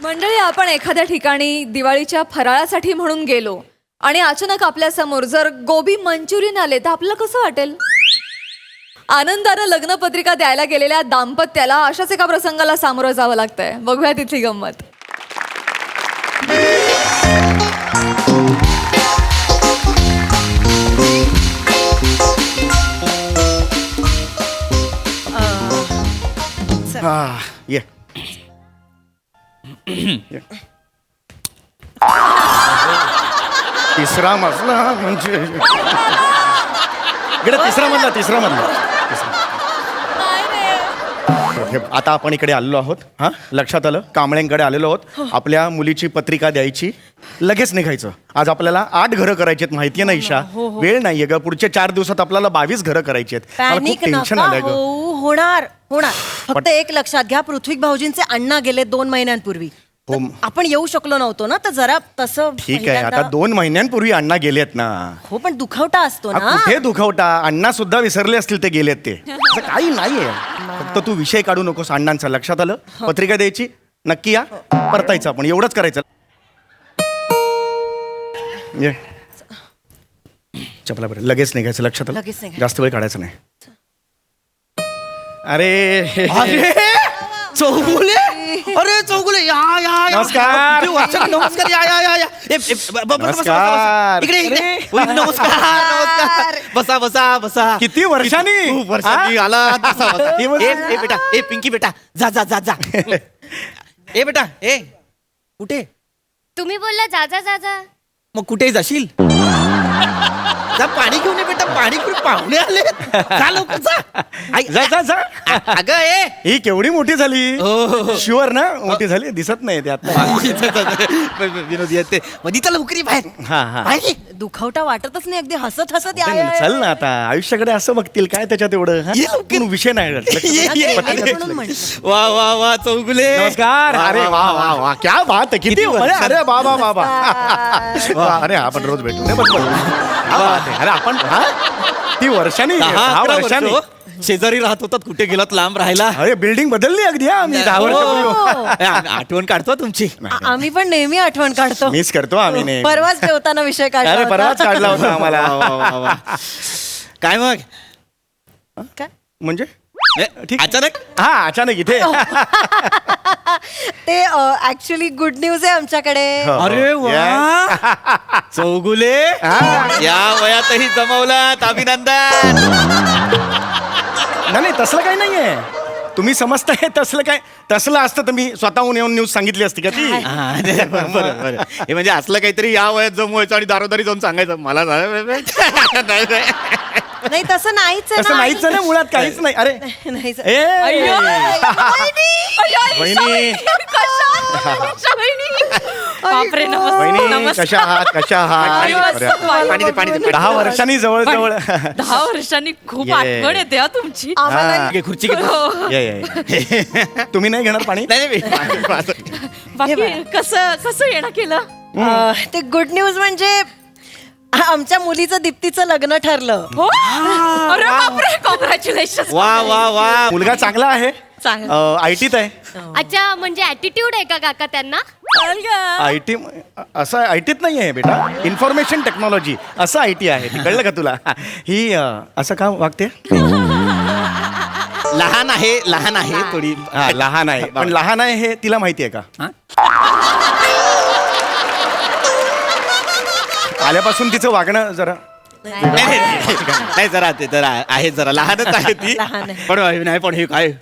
मंडळी आपण एखाद्या ठिकाणी दिवाळीच्या फराळासाठी म्हणून गेलो आणि अचानक आपल्यासमोर जर गोबी मंचुरियन आले तर आपल्याला कसं वाटेल? आनंदानं लग्नपत्रिका द्यायला गेलेल्या दाम्पत्याला अशाच एका प्रसंगाला सामोरं जावं लागतंय. बघूया तिथली गंमत. हा ये. तिसरा मजला म्हणजे इकडे तिसरा मजला तिसरा मजला. हे, आता आपण इकडे आलेलो आहोत हा? लक्षात आलं? कांबळ्यांकडे आलेलो आहोत. आपल्या मुलीची पत्रिका द्यायची लगेच निघायचं. आज आपल्याला आठ घरं करायची आहेत माहितीये ना ईशा? वेळ नाहीये ग. पुढच्या चार दिवसात आपल्याला बावीस घरं करायची आहेत. मला खूप पॅनिक टेन्शन नका आलंय ग. होऊ होणार. होणार. फक्त एक लक्षात घ्या पृथ्वी भाऊजींचे अण्णा गेले दोन महिन्यांपूर्वी. हो. आपण येऊ शकलो नव्हतो ना तर जरा तसं ठीक आहे पहिल्यांदा- आता दोन महिन्यांपूर्वी अण्णा गेलेत ना. हो पण दुखवटा असतो हा, ना. कुठे दुखवटा? अण्णा सुद्धा विसरले असतील ते गेलेत ते. असं काही नाहीये. फक्त तू विषय काढू नकोस अण्णांचा लक्षात आलं? पत्रिका द्यायची? नक्की या? परतायचं आपण. एवढंच करायचं. ये. चपला बरं. लगेच निघायचं लक्षात आलं? लगेच निघायचं. जास्त वेळ काढायचं नाही. अरे. अरे? चौगुले? अरे. चौगुले या या या. नमस्कार. नमस्कार या या या या. ए, ए, ब- ब- बसा, बसा, बसा. नमस्कार. इकडे इकडे. उई, नमस्कार नमस्कार. बसा बसा बसा. किती वर्षांनी? खूप वर्षांनी हा? आला बसा, बसा. हे ए, बेटा ए पिंकी बेटा जा जा जा जा. ए बेटा ए कुठे? तुम्ही बोलला जा जा जा जा. मग कुठे जाशील? जा पाणी घेऊन ये बेटा पाणी घेऊन पाहुणे आले जा लवकर जा आई, जा जा जा अ- अगं ए ही केवढी मोठी झाली हो. शुअर ना मोठी झाली दिसत नाही ते आता विनोद येते मग तिथं लवकर बाहेर हा हा बाहेर ये. दुखवटा वाटतच नाही अगदी हसत हसत या- या- या- चल ना आता आयुष्याकडे असं बघतील काय त्याच्यात एवढं हा? ये लवकर. तू विषय नाही ये? ये, ये. म्हणून. म्हटलं. वा वा वा चौगुले नमस्कार वा, अरे वा, वा वा वा क्या बात आहे किती. अरे अरे बाबा बाबा अरे आपण रोज भेटू नाही, बस, बस. क्या बात आहे. अरे आपण हा ती वर्षांनी दहा दहा अकरा वर्षांनी वर्ष, हो. शेजारी राहत होतात कुठे गेलात लांब राहायला अरे बिल्डिंग बदलली अगदी हा मी दहा वर्षापूर्वी हो. ए, आम्ही आठवण काढतो तुमची आ- आम्ही पण नेहमी आठवण काढतो मिस करतो आम्ही नेहमी. परवाच जेवताना विषय काढला अरे होता. परवाच काढला होता आम्हाला. काय मग काय? म्हणजे ए, ठीक. अचानक हा अचानक इथे ते ऍक्च्युली गुड न्यूज आहे आमच्याकडे. हो. अरे वा. चौगुले. या वयातही जमवलात अभिनंदन. नाही नाही तसलं काही नाहीये. तुम्ही समजताय तसलं काय तसलं असतं तर मी स्वतःहून येऊन न्यूज सांगितली असती का ती? हा, नाही, बरं, बरं, बरं. हे म्हणजे असलं काहीतरी या वयात जमवायचं आणि दारोदारी जाऊन सांगायचं. मला नाही, नाही, नाही. नाही तसं नाहीच आहे तसं ना. नाहीच ना मुळात काहीच नाही अरे नाहीच. ए अय्यो, वहिनी बापरे वहिनी कशा आहात कशा आहात अरे, पाणी दे पाणी दे दहा वर्षांनी जवळ जवळ दहा वर्षांनी खूप ये. आठवण येते हा तुमची आम्हाला घे, खुर्ची घे ये, ये, ये. तुम्ही नाही घेणार पाणी नाही नाही, बाकी कसं कसं येणं केलं अ, ते गुड न्यूज म्हणजे आमच्या मुलीचं दीप्तीचं लग्न ठरलं. हो? अरे बापरे कॉंग्रॅच्युलेशन वा वा वा. मुलगा चांगला आहे. चांगलं. आय टीत आहे. अच्छा म्हणजे ऍटिट्यूड आहे का काका त्यांना? आय टी असं आय टीत नाही आहे बेटा. इन्फॉर्मेशन टेक्नॉलॉजी असं आय टी आहे. ते कळलं का तुला? ही अ, असं का वागते? लहान आहे लहान आहे थोडी. हा लहान आहे. पण लहान आहे हे तिला माहिती आहे का? आल्यापासून तिचं वागणं जरा नाही, नाही, नाही, नाही जरा ते जरा आहे जरा लहानच आहे ती लहान आहे. पण नाही पण हे काय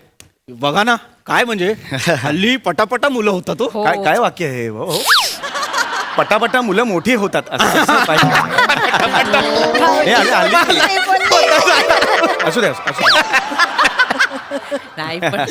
बघा ना काय म्हणजे हल्ली पटापटा मुलं होतात तो हो. काय काय वाक्य आहे हे? हो हो. पटापटा मुलं मोठी होतात असं पाहिजे. हे द्या असू द्या नाही पण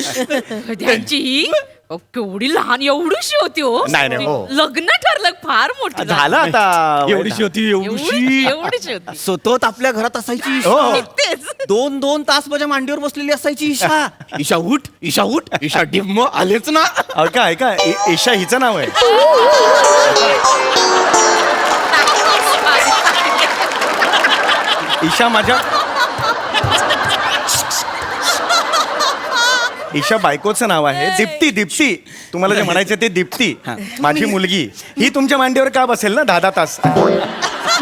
त्यांची ही अहो, केवढी लहान एवढीशी होती हो. नाही, नाही, हो. लग्न ठरलं फार मोठी झालं आता एवढीशी होती एवढी- एवढीशी होती. सतत आपल्या घरात असायची हो, हो. ईशा. तेच. दोन दोन तास माझ्या मांडीवर बसलेली असायची ईशा ईशा उठ ईशा उठ ईशा डिम्म आलेच ना. ऐका ऐका ईशा हिचं नाव आहे. ईशा माझ्या ईशा बायकोचं नाव आहे. दीप्ती दीप्ती. तुम्हाला जे म्हणायचं ते दीप्ती. माझी मुलगी. ही तुमच्या मांडीवर का बसेल ना? दहा दहा तास.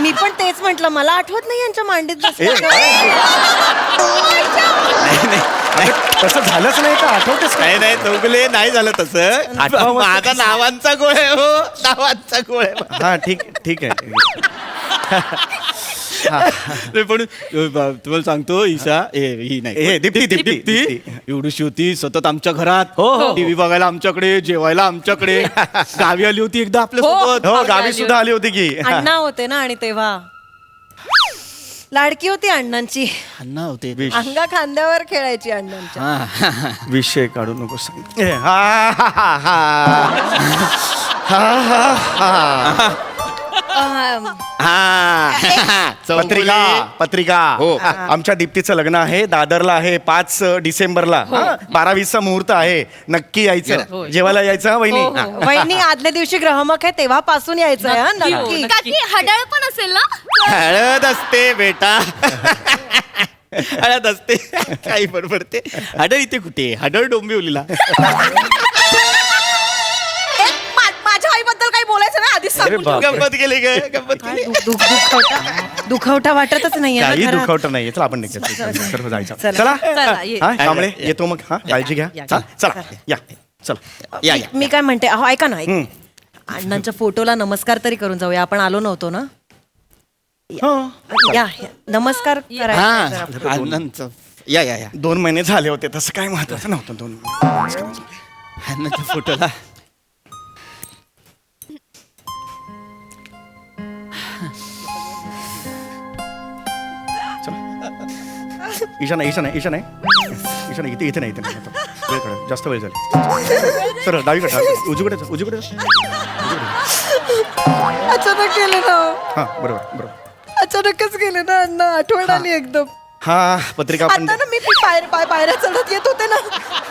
मी पण तेच म्हंटल. मला आठवत नाही यांच्या मांडीत ए, बसलं. नाही, नाही. अगं, तसं झालंच नाही का? आठवतेच काय नाही नाही चौगले नाही झालं तसं. माझा नावांचा गोळ आहे हो. नावांचा गोळ आहे. हा ठीक ठीक आहे. नाही, पण ब- तुम्हाला सांगतो ईशा ए ही नाही ए, दीप्ती, दीप्ती, दीप्ती दीप्ती. एवढीशी होती सतत आमच्या घरात हो, हो. टीव्ही बघायला आमच्याकडे जेवायला आमच्याकडे गावी आली होती एकदा आपल्यासोबत हो गावी सुद्धा आली होती की अण्णा होते ना आणि तेव्हा लाडकी होती अण्णांची अण्णा होते. अंगा खांद्यावर खेळायची अण्णांच्या हा. विषय काढू नको सांग ए, हा हा हा हा हा हा हा हा. चौगुले. पत्रिका पत्रिका. हो. आमच्या दीप्तीचं लग्न आहे दादरला आहे पाच डिसेंबरला. हा, बारा वीसचा मुहूर्त आहे. नक्की यायचं. जेवायला यायचं हा, वहिनी? हा. वहिनी आदल्या दिवशी ग्रहमक आहे तेव्हापासून यायचं आहे, हं, नक्की. काकी हडळ पण असेल ना? हळद असते बेटा. हळद असते. काही बरोबर ते. हडळ इथे कुठे? हडळ डोंबिवलीला. गंमत गेली ग. गंमत दुख- दुखवटा दुखवटा वाटतच नाहीये ना काही घरात. दुखवट नाही चला आपण सर्व जायचं. चला. चला? चला, ये. हा कांबळे येतो मग. हा काळजी घ्या. चला चला. या चला. या या. मी काय म्हणते अहो ऐका ना ऐक. हम्म. अण्णांच्या फोटोला नमस्कार तरी करून जाऊया. आपण आलो नव्हतो ना? हो. या या. नमस्कार करायचा हा. अण्णांचं. या या या. दोन महिने झाले होते. तसं काय महत्वाचं नव्हतं दोन महिने. अण्णाच्या फोटोला ईशा नाही ईशा नाही ईशा नाही ईशा नाही इथे इथे नाही इथे नाही आता. जास्त वेळ झाली सर डावीकडे डावीकडे. उजवीकडे जा, उजवीकडे जा. अचानक गेले ना हा बरोबर बरोबर अचानकच गेले ना अण्णा आठवण आली एकदम हा पत्रिका आपण आता ना मी पाय पाय पायऱ्या चढत येत होते ना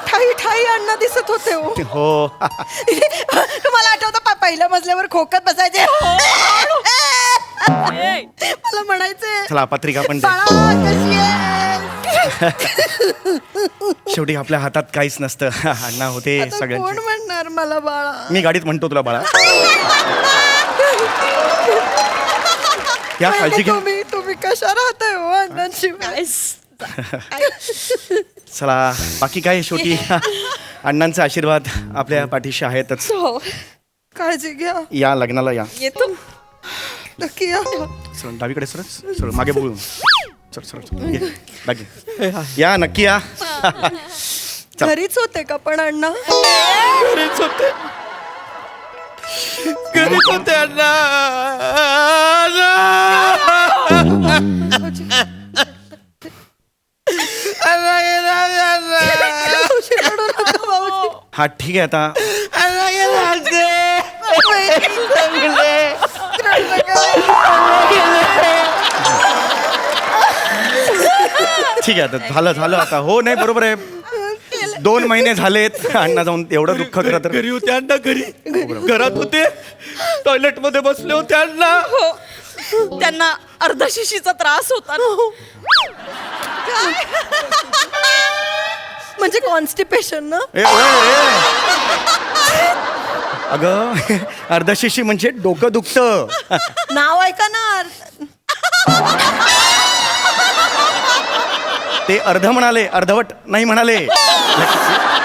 ठाई ठाई अण्णा दिसत होते हो हो तुम्हाला आठवतं पा- पहिल्या मजल्यावर खोकत बसायचे हो. मला म्हणायचे चला पत्रिका पण. बाळा कशी? शेवटी आपल्या हातात काहीच नसतं. अण्णा होते आता कोण सगळ्यांचे. म्हणणार मला बाळा? मी गाडीत म्हणतो तुला बाळा. या काळजी घ्या तुम्ही तुम्ही कशा राहताय हो अण्णांशिवाय चला बाकी काय शेवटी? अण्णांचा आशीर्वाद आपल्या पाठीशी आहेतच. हो. काळजी घ्या. या लग्नाला या. येतो. नक्की या. सर डावीकडे सर सर मागे बोलून ये, नक्की या. घरीच होते का पण अण्णा? घरीच होते. घरीच होते अण्णा. अण्णा गेला, अण्णा. हा ठीक आहे आता. अण्णा गेला, अण्णा. ठीक आहे आता झालं झालं आता. हो नाही बरोबर आहे. दोन महिने झालेत अण्णा जाऊन एवढं दुःख करत तर घरी होते अण्णा घरी. घरात होते. टॉयलेटमध्ये बसले होते अण्णा. त्यांना अर्धशिशीचा त्रास होता ना. म्हणजे कॉन्स्टिपेशन ना? ए, ए. अगं अर्धशिशी म्हणजे डोकं दुखतं. नाव ऐका ना ते अर्ध म्हणाले अर्धवट नाही म्हणाले.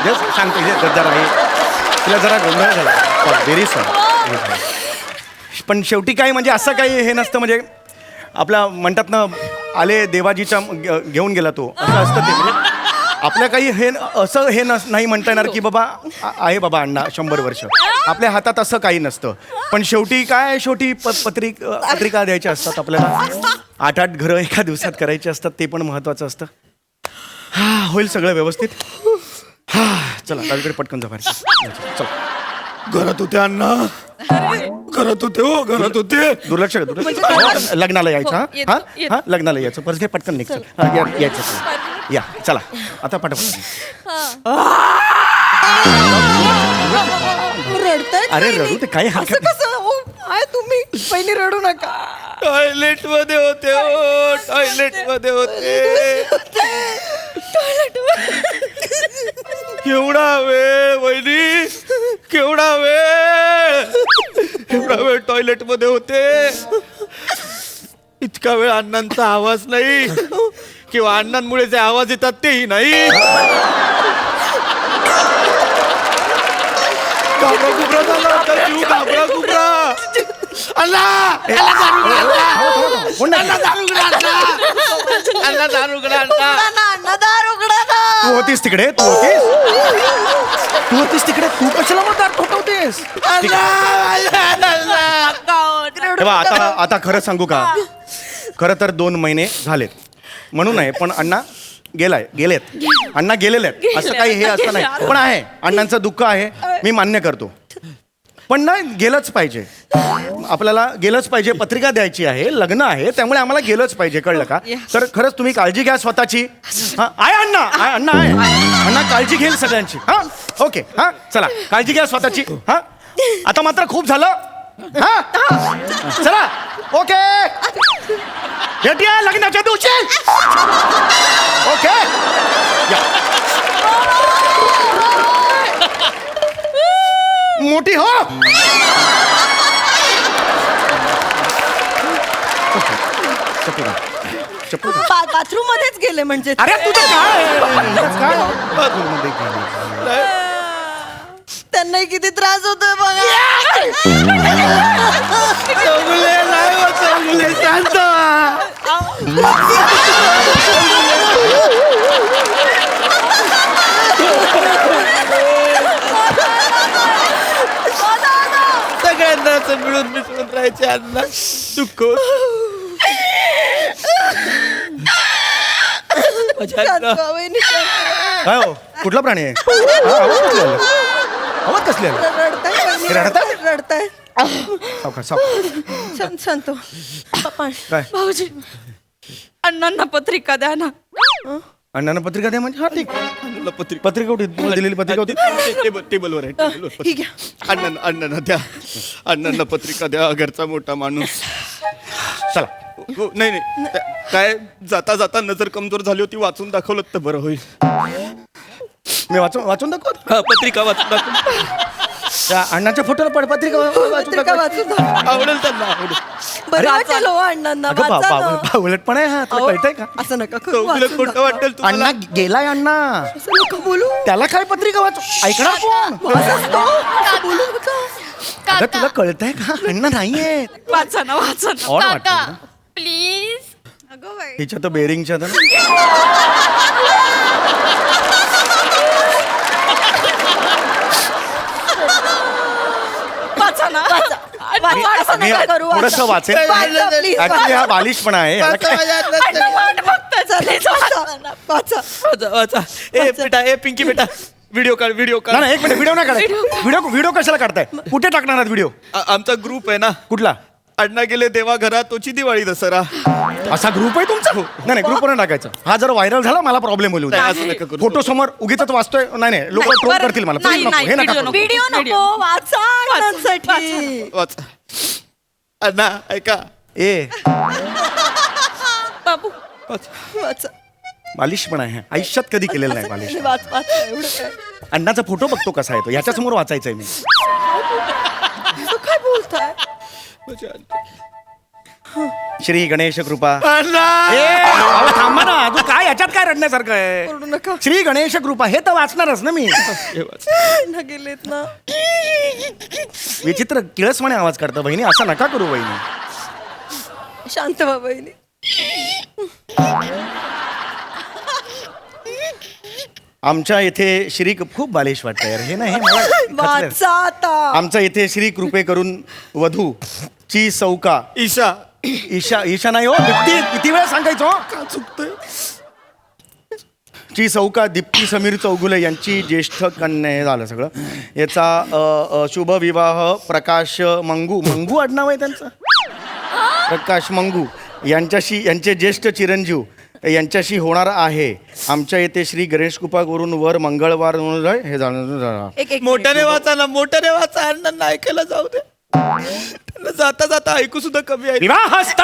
जस्ट सांगते जरा हे तिला जरा गोंधळ झाला. व्हेरी सॉरी पण शेवटी काय म्हणजे असं काही हे नसतं म्हणजे आपला म्हणतात ना आले देवाजीच्या घेऊन गेला तो. असं असतं ते. म्हणजे आपल्या काही हे असं हे नस नाही म्हणता येणार की बाबा आहे बाबा अण्णा शंभर वर्ष. आपल्या हातात असं काही नसतं. पण शेवटी काय शेवटी प पत्रिक पत्रिका द्यायच्या असतात आपल्याला. आठ आठ घरं एका दिवसात करायची असतात ते पण महत्वाचं असतं. हा होईल सगळं व्यवस्थित. हा चला डावीकडे पटकन जा बाहेर. चला. घरात होते अण्णा. घरात होते हो घरात होते. दुर्लक्ष कर, दुर्लक्ष कर. लग्नाला यायचं हा? येतो, हा? येतो. हा लग्नाला यायचं. परत घे पटकन निघ. चल. हा, या- यायचं. चल. या चला. आता पटापट रडताय अरे रडू ते काही कसं? ओ, आहे तुम्ही. पहिली रडू नका. टॉयलेटमध्ये होते हो टॉयलेटमध्ये होते. केवढा वेळ वहिनी केवढा वेळ केवढा वेळ टॉयलेटमध्ये होते इतका वेळ अण्णांचा आवाज नाही किंवा अण्णांमुळे जे आवाज येतात तेही नाही घाबरा घुबरा झाला होता जीव घाबरा घुबरा अण्णा अण्णा अण्णा! कोण नाही? अण्णा दारुगडा अण्णा! अण्णा दारुगडा अण्णा! अन्नदार उघडा ना. तू होतीस तिकडे? तू होतीस? तू होतीस तिकडे? तू कशाला मग दार ठोठवतेस अण्णा! अण्णा! तेव्हा आता आता खरं सांगू का? खरं तर दोन महिने झालेत. म्हणून आहे पण अण्णा गेलाय गेलेत. अण्णा गेलेले आहेत. असं काही हे असं नाही. पण आहे अण्णांचं दुःख आहे. मी मान्य करतो. पण ना गेलंच पाहिजे. आपल्याला गेलंच पाहिजे पत्रिका द्यायची आहे लग्न आहे त्यामुळे आम्हाला गेलंच पाहिजे कळलं का? तर खरंच तुम्ही काळजी घ्या स्वतःची. हा आहे अण्णा आहे अण्णा आहे अण्णा काळजी घेईल सगळ्यांची. हा ओके हा चला काळजी घ्या स्वतःची हा. आता मात्र खूप झालं. हा चला ओके. भेटूया लग्नाच्या दिवशी. ओके. या. मोठी हो. घाल. घाल. बाथरूम मध्येच गेले म्हणजे अरे तुझं काय काय बाथरूममध्ये गेली. त्यांनाही किती त्रास होतोय बघा चौगुले नाही हो, चौगुले शांत व्हा. सगळ्यांना असं मिळून मिसळून राहायचे अण्णा दुःख होत. माझ्या अण्णा. शांत वहिनी, शांत. काय हो कुठला प्राणी आहे हा, आवाज कसले आले? आवाज कसले आले? रडताय वहिनी, रडताय? रडताय सावकाश, सावकाश. शांत शांत पप्पा काय भाऊजी अण्णांना पत्रिका द्या ना अण्णांना पत्रिका द्या म्हणजे. हा ठीक. अण्णाला पत्रिका. पत्रिका होती तुम्हाला दिलेली पत्रिका होती टेबल टेबलवर आहे टेबलवर. ही पत्रिका. अण्णांना अण्णांना द्या. अण्णांना पत्रिका द्या घरचा मोठा माणूस. चला. हो, नाही नाही. त्या- काय जाता जाता नजर कमजोर झाली होती वाचून दाखवलं तर बरं होईल. मी वाचून वाचून दाखवत? हा, पत्रिका वाचून दाखव त्या अण्णाच्या फोटोला पड पत्रिका वाचून पत्रिका दाखव. वाचून दाखव. आवडेल त्यांना आवडेल. हो अण्णांना अगं वाचा ना. पण आहे हा तुला अहो, कळतंय का? असं नका करू खोटं. वाटेल अण्णा गेलाय अण्णा. असं नका बोलू. त्याला काय पत्रिका वाचू ऐकणार कोण? असं असतं. असं बोलू नका. अगं तुला कळतंय का? अण्णा नाहीये. वाचा ना वाचा ना. ऑड काका वाटतं प्लीज. अगं बाई. तिच्या तर बेरिंगच्या तर वाचा ना. वाचा, असं मी नका करू थोडस वाचा. वाचेल वाचा, please, ऍक्च्युली हा वाचा. बालिशपणा आहे याला वाचा, काय- माझ्या हातात अण्णा नाही. वाट बघताय चालेल वाचा, वाचा. वाचा, वाचा. ए बेटा ए पिंकी बेटा. व्हिडिओ काढ व्हिडिओ नाही, काढ नाही एक मिनिट व्हिडिओ नाही काढाय व्हिडिओ व्हिडिओ कशाला काढताय? कुठे टाकणार आहात व्हिडिओ? आ- आमचा ग्रुप आहे ना. कुठला? अण्णा गेले देवा घरात तोची दिवाळी दसरा. असा ग्रुप आहे तुमचा? नाही नाही ग्रुपवर टाकायचा. हा जर व्हायरल झाला मला प्रॉब्लेम होईल नाही, असं नका करू. फोटो समोर उगीच वाचतोय. नाही नाही लोक ट्रोल बरं. करतील मला. नाही, Please नको, नाही, हे नका video करू. नको. व्हिडिओ. नको. वाचा अण्णांसाठी वाचा. अण्णा ऐका. ए. बाबू. वाचा. बालिशपणा आहे. आयुष्यात कधी केलेलं नाही बालिश वाच वाच एवढं काय? अण्णाचा फोटो बघतो कसा येतो याच्या समोर वाचायचंय मी. काय बोलताय. श्री गणेश कृपा. अण्णा! ए, अहो, थांबा ना तू काय याच्यात काय रडण्यासारखं आहे? करू नका. श्री गणेश कृपा हे तर वाचणारच ना मी. हे. ना गेलेत ना. विचित्र किळसपणे आवाज करतो बहिणी असं नका करू बहिणी. शांत व्हा बहिणी. आमच्या इथे श्री खूप बालिश वाटतं यार हे ना हे मला खचलंय. वाचा आता. आमच्या इथे श्री कृपे करून वधू. ची सौका. ईशा. ईशा ईशा नाही हो दीप्ती किती वेळा सांगायचो? का चुकतोय? ची सौका दीप्ती समीर चौगुले यांची ज्येष्ठ कन्या हे झालं सगळं. याचा अ, अ, शुभ विवाह प्रकाश मंगू मंगू आडनाव आहे त्यांचं? प्रकाश मंगू यांच्याशी यांचे ज्येष्ठ चिरंजीव यांच्याशी होणार आहे. आमच्या येथे श्री गणेश कृपा करून वर मंगळवार हे एक एक मोठ्याने वाचा ना मोठ्याने वाचा अण्णांना ऐकायला जाऊ दे. त्यांना जाता जाता ऐकू सुद्धा कमी आहे. विवाहस्थ!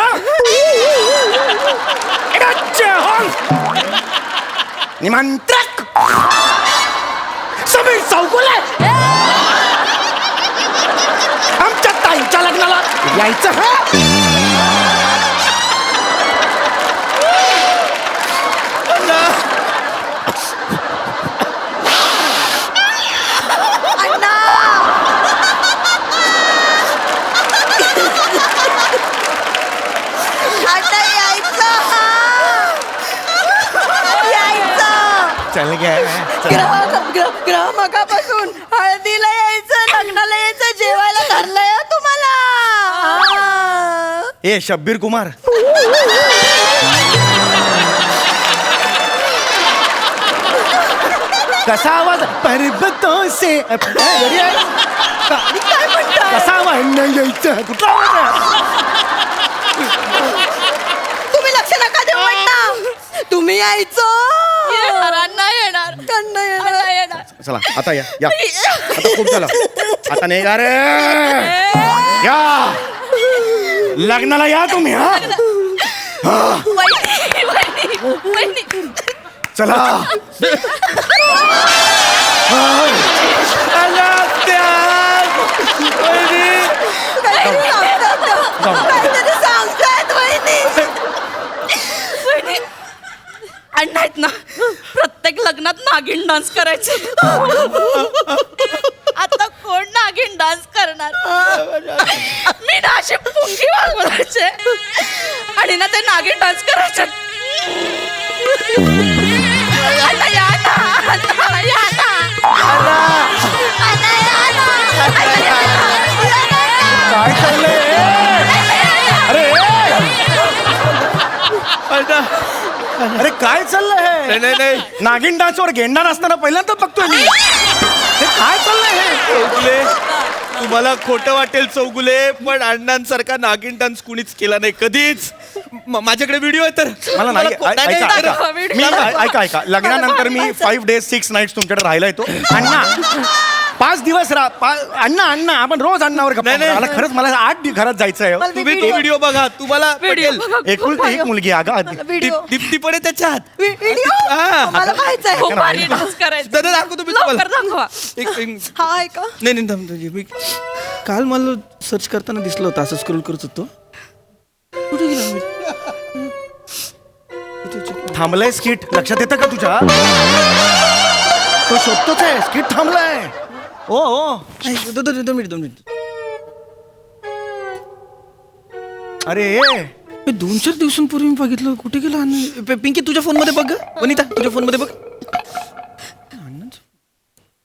निमंत्रक! समीर चौगुले! आमच्या ताईच्या लग्नाला यायचं हा अण्णा आता यायचं यायचं चल. गे ग्रह ग्रह- ग्रहमगापासून हळदीला यायचं लग्नाला यायचं जेवायला धरलंय हं तुम्हाला. ए शब्बीर कुमार. कसा आवाज? पर्वतों से अरे, कसा आवाज? नाही यायचं. कुठला आवाज आहे? तुम्ही लक्ष नका देऊ तुम्ही यायचं. चला आता या या. आता खूप झालं. आता नाही का रे. या. लग्नाला या तुम्ही हा. वहिनी, वहिनी, वहिनी. चला काहीतरी सांगतायत वहिनी. वहिनी. अण्णा आहेत ना? लग्नात नागिन डान्स करायचे. आता कोण नागिन डान्स करणार? मी ना अशी पुंगी वागवायचे. आणि ना ते नागिन डान्स करायचे. अण्णा या ना या ना अण्णा या ना. अण्णा या ना. काय चाललंय? अरे अरे काय चाललंय नाही नाही नाही. नागिन डान्सवर गेंडा असताना पहिल्यांदा बघतोय मी. हे काय चाललंय हे? चौगुले तुम्हाला खोटं वाटेल चौगुले पण अण्णांसारखा नागिन डान्स कुणीच केला नाही कधीच. म- माझ्याकडे व्हिडिओ आहे तर. मला नाही ऐका ऐका. नाही, मी ऐ- ऐका ऐका. लग्नानंतर मी फाईव्ह डेज सिक्स नाईट्स तुमच्याकडे राहिला येतो अण्णा पाच दिवस रा पा- अण्णा अण्णा आपण रोज अण्णावर गप्पा नाही, नाही. मारू. मला खरंच मला आठ दि- घरात जायचं आहे हो. तुम्ही तो व्हिडिओ बघा. तुम्हाला व्हिडिओ पटेल. बघा. एकुलती एक मुलगी आहे, आधी. व्हिडिओ दीप- आहे त्याच्यात. व्हिडिओ हा. मला पाहायचंय. खूप भारी डान्स करायचं दादा लवकर दाखवा. एक- एक- हा आहे का नाही नाही थांब, थांब, मी काल मला सर्च करताना दिसलं होतं असं स्क्रोल करत होतो. कुठे गेला मी? थांबलंय स्किट लक्षात येतं का तुझ्या? तो शोधतोच आहे. स्किट थांबलाय. ओ ओ. ऐक, दो- दो- दोन मिनिट दोन मिनिट. अरे. मी दोन चार दिवसांपूर्वी मी बघितलं. कुठे गेला अण्णा? प- पिंकी तुझ्या फोनमध्ये बघ गं. वनिता तुझ्या फोनमध्ये बघ. अण्णांचं-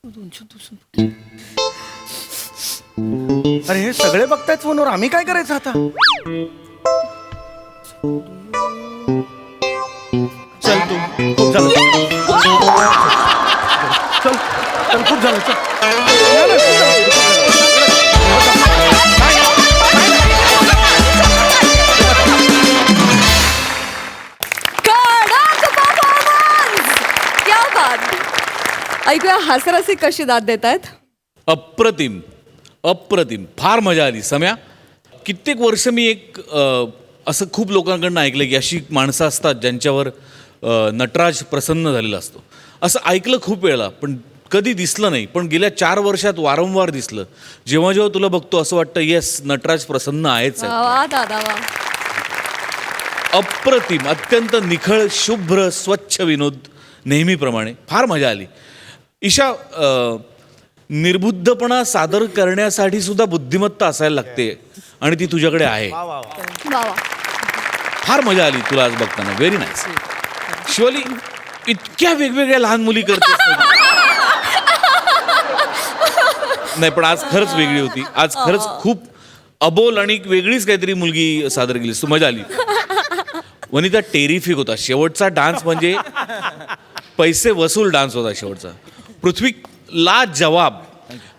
दोन चार दिवसांपूर्वी. अरे हे सगळे बघतायत फोनवर. आम्ही काय करायचं आता? चल तू. खूप झालं चल चल खूप झालं कडक performance! क्या बात ऐकूया हसरसी कशी दाद देत आहेत अप्रतिम अप्रतिम. फार मजा आली. सम्या कित्येक वर्ष मी एक अ, असं खूप लोकांकडनं ऐकलं की अशी माणसं असतात ज्यांच्यावर अ, नटराज प्रसन्न झालेला असतो. असं ऐकलं खूप वेळेला पण कधी दिसलं नाही पण गेल्या चार वर्षात वारंवार दिसलं. जेव्हा जेव्हा तुला बघतो असं वाटतं येस नटराज प्रसन्न आहेच. आहे वा वा दादा वा. अप्रतिम अत्यंत निखळ शुभ्र स्वच्छ विनोद नेहमीप्रमाणे. फार मजा आली. ईशा अ, निर्बुद्धपणा सादर करण्यासाठी सुद्धा बुद्धिमत्ता असायला लागते आणि ती तुझ्याकडे आहे. वा वा फार मजा आली तुला आज बघताना. व्हेरी नाईस शिवली इतक्या वेगवेगळ्या लहान मुली करतेस ना. नाही पण आज खरंच वेगळी होती. आज खरंच खूप अबोल आणि एक वेगळीच काहीतरी मुलगी सादर केली. तू मजा आली. वनिता टेरिफिक होता. शेवटचा डान्स म्हणजे पैसे वसूल डान्स होता शेवटचा. पृथ्वी ला जवाब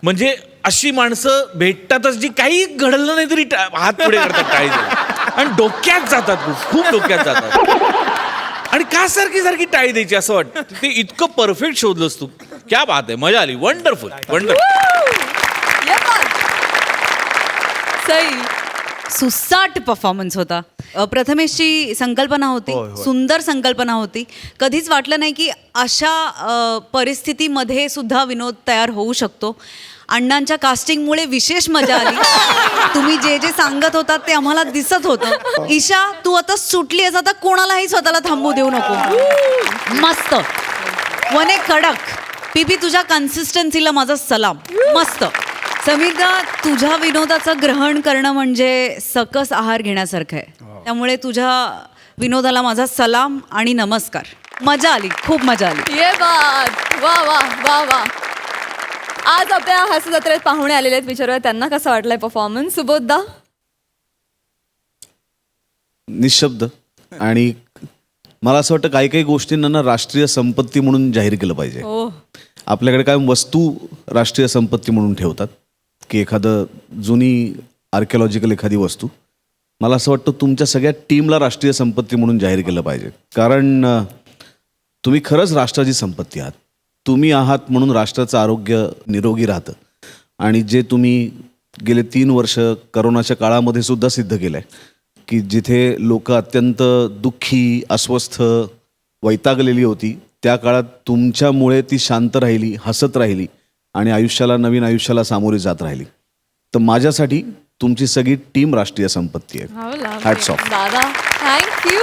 म्हणजे अशी माणसं भेटतातच जी काही घडलं नाही तरी हात पुढे करतात टाळी आणि डोक्यात जातात खूप खूप डोक्यात जातात. आणि का सारखी सारखी टाळी द्यायची असं वाटतं. ते इतकं परफेक्ट शोधलंस तू. क्या बात आहे. मजा आली. वंडरफुल वंडरफुल ये बात. सई सुसाट परफॉर्मन्स होता. अ, प्रथमेशची संकल्पना होती सुंदर संकल्पना होती. कधीच वाटलं नाही की अशा अ, परिस्थितीमध्ये सुद्धा विनोद तयार होऊ शकतो. अण्णांच्या कास्टिंगमुळे विशेष मजा आली. तुम्ही जे जे सांगत होतात ते आम्हाला दिसत होतं. ईशा तू आता सुटली आहेस आता कोणालाही स्वतःला थांबू देऊ नको. मस्त. वने कडक. पीपी तुझ्या कन्सिस्टन्सीला माझा सलाम. मस्त. समीरदा तुझ्या विनोदाचं ग्रहण करणं म्हणजे सकस आहार घेण्यासारखं आहे. त्यामुळे तुझ्या विनोदाला माझा सलाम आणि नमस्कार. मजा आली खूप मजा आली. ये बात. वा वा वा वा. आज आपल्या हास्य जत्रेत पाहुणे आलेले आहेत विचारूया त्यांना कसं वाटलंय परफॉर्मन्स सुबोधदा निशब्द. आणि मला असं वाटतं काही काही गोष्टींना ना राष्ट्रीय संपत्ती म्हणून जाहीर केलं पाहिजे. हो. आपल्याकडे काय वस्तू राष्ट्रीय संपत्ती म्हणून ठेवतात? की एखादं जुनी आर्किओलॉजिकल एखादी वस्तू. मला असं वाटतं तुमच्या सगळ्या टीमला राष्ट्रीय संपत्ती म्हणून जाहीर केलं पाहिजे. कारण तुम्ही खरंच राष्ट्राची संपत्ती आहात. तुम्ही आहात म्हणून राष्ट्राचं आरोग्य निरोगी राहतं. आणि जे तुम्ही गेले तीन वर्ष करोनाच्या काळामध्ये सुद्धा सिद्ध केलं आहे की जिथे लोक अत्यंत दुःखी अस्वस्थ वैतागलेली होती त्या काळात तुमच्यामुळे ती शांत राहिली हसत राहिली. आणि आयुष्याला नवीन आयुष्याला सामोरी जात राहिली. तर माझ्यासाठी तुमची सगळी टीम राष्ट्रीय संपत्ती आहे. हॅट्स ऑफ दादा थँक्यू